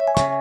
you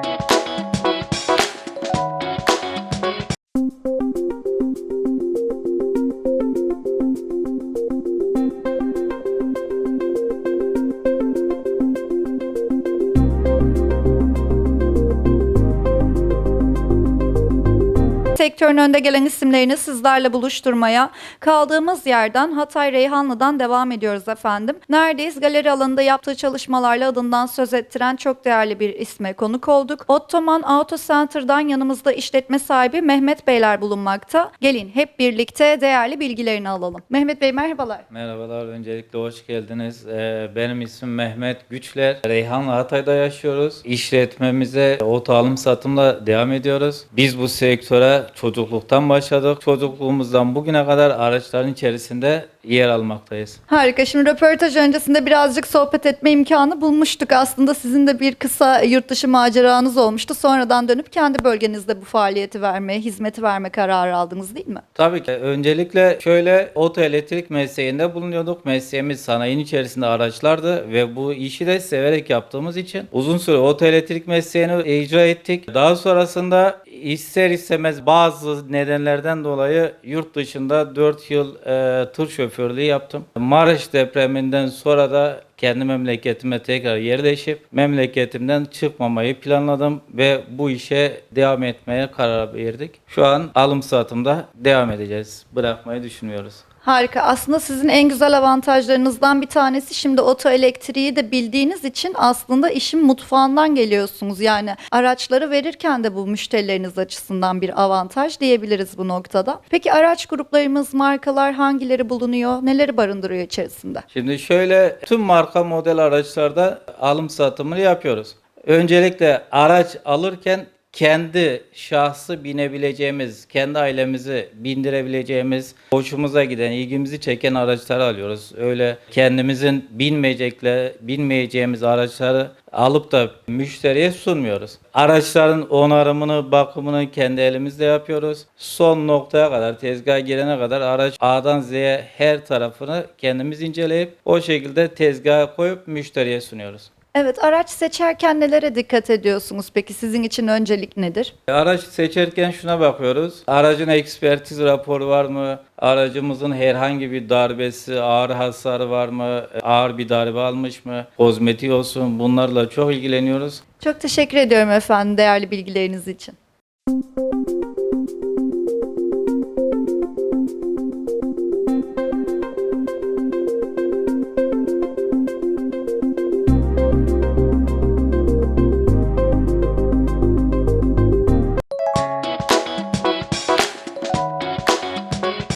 Sektörün önde gelen isimlerini sizlerle buluşturmaya kaldığımız yerden Hatay Reyhanlı'dan devam ediyoruz efendim. Neredeyiz? Galeri alanında yaptığı çalışmalarla adından söz ettiren çok değerli bir isme konuk olduk. Ottoman Auto Center'dan yanımızda işletme sahibi Mehmet Beyler bulunmakta. Gelin hep birlikte değerli bilgilerini alalım. Mehmet Bey merhabalar. Merhabalar, öncelikle hoş geldiniz. Ee, benim ismim Mehmet Güçler. Reyhanlı Hatay'da yaşıyoruz. İşletmemize oto alım satımla devam ediyoruz. Biz bu sektöre çocukluktan başladık. Çocukluğumuzdan bugüne kadar araçların içerisinde yer almaktayız. Harika. Şimdi röportaj öncesinde birazcık sohbet etme imkanı bulmuştuk. Aslında sizin de bir kısa yurt dışı maceranız olmuştu. Sonradan dönüp kendi bölgenizde bu faaliyeti vermeye, hizmeti verme kararı aldınız değil mi? Tabii ki. Öncelikle şöyle oto elektrik mesleğinde bulunuyorduk. Mesleğimiz sanayinin içerisinde araçlardı ve bu işi de severek yaptığımız için uzun süre oto elektrik mesleğini icra ettik. Daha sonrasında ister istemez bazı nedenlerden dolayı yurt dışında 4 yıl e, tır şoförlüğü yaptım. Maraş depreminden sonra da kendi memleketime tekrar yerleşip memleketimden çıkmamayı planladım ve bu işe devam etmeye karar verdik. Şu an alım satımda devam edeceğiz. Bırakmayı düşünmüyoruz. Harika. Aslında sizin en güzel avantajlarınızdan bir tanesi şimdi oto elektriği de bildiğiniz için aslında işin mutfağından geliyorsunuz. Yani araçları verirken de bu müşterileriniz açısından bir avantaj diyebiliriz bu noktada. Peki araç gruplarımız, markalar hangileri bulunuyor? Neleri barındırıyor içerisinde? Şimdi şöyle tüm marka model araçlarda alım satımını yapıyoruz. Öncelikle araç alırken kendi şahsı binebileceğimiz, kendi ailemizi bindirebileceğimiz, hoşumuza giden, ilgimizi çeken araçları alıyoruz. Öyle kendimizin binmeyecekle, binmeyeceğimiz araçları alıp da müşteriye sunmuyoruz. Araçların onarımını, bakımını kendi elimizde yapıyoruz. Son noktaya kadar, tezgaha girene kadar araç A'dan Z'ye her tarafını kendimiz inceleyip o şekilde tezgaha koyup müşteriye sunuyoruz. Evet, araç seçerken nelere dikkat ediyorsunuz? Peki sizin için öncelik nedir? Araç seçerken şuna bakıyoruz. Aracın ekspertiz raporu var mı? Aracımızın herhangi bir darbesi, ağır hasarı var mı? Ağır bir darbe almış mı? Kozmetik olsun bunlarla çok ilgileniyoruz. Çok teşekkür ediyorum efendim değerli bilgileriniz için.